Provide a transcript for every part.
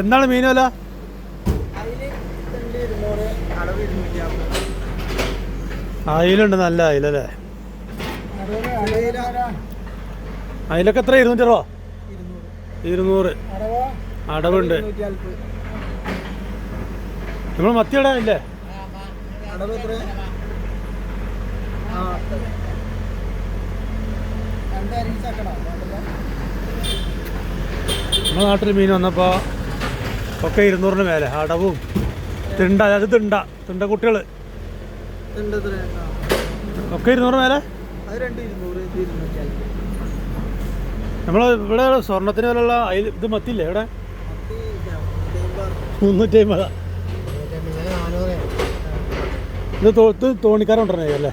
എന്താണ് മീൻ വില? അയിലുണ്ട് നല്ല അയിലല്ലേ അയിലൊക്കെ എത്ര? ഇരുന്നൂറ്റി അറുപോ ഇരുന്നൂറ്. അടവുണ്ട്. നമ്മൾ മത്തിയുടെ ഇല്ലേ? നമ്മുടെ നാട്ടിൽ മീൻ വന്നപ്പോൾ ഒക്കെ ഇരുന്നൂറിന് മേലെ. അടവും. തിണ്ട അതായത് തിണ്ട. തിണ്ട കുട്ടികൾ. ഒക്കെ ഇരുന്നൂറ് മേലെ നമ്മൾ നമ്മൾ ഇവിടെ സ്വർണത്തിന് വിലയുള്ള അയിൽ ഇത് മത്തില്ലേ ഇവിടെ? മുന്നൂറ്റി അമ്പത് ഇത് തോ ഇത് അല്ലേ?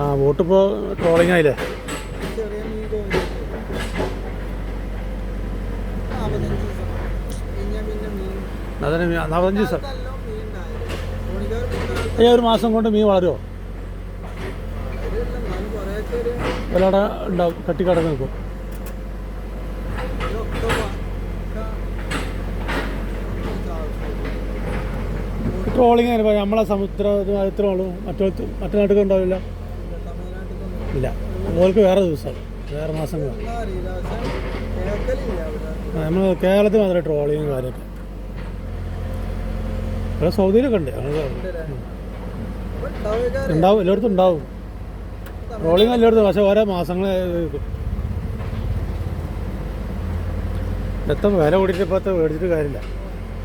ആ ബോട്ട് ഇപ്പോ ട്രോളിംഗ് ആയില്ലേ ചെറിയ മീൻ തോന്നി നാൽപ്പത്തഞ്ച് ദിവസം കഴിഞ്ഞാൽ പിന്നെ മീൻ അതിന് നാൽപ്പത്തഞ്ച് ദിവസം ഈ ഒരു മാസം കൊണ്ട് മീൻ വളരുമോ വിലയുടെ ഉണ്ടാവും കട്ടിക്കടന്ന് നിൽക്കും. ട്രോളിങ് അനുഭവം നമ്മളെ ഉള്ളൂ. മറ്റു മറ്റു നാട്ടിൽ ഉണ്ടാവില്ല. ഇല്ല. ഓർക്ക് വേറെ ദിവസം വേറെ മാസം നമ്മൾ കേരളത്തിൽ മാത്രമേ ട്രോളിങ് കാര്യമൊക്കെ. ഇവിടെ സൗദിയിലൊക്കെ ഉണ്ട്? ഉണ്ടാവും എല്ലായിടത്തും ഉണ്ടാവും. ട്രോളിങ് എല്ലായിടത്തും പക്ഷെ ഓരോ മാസങ്ങളെ എത്ര വില കൂടിയിട്ട് ഇപ്പോഴത്തെ മേടിച്ചിട്ട് കാര്യമില്ല.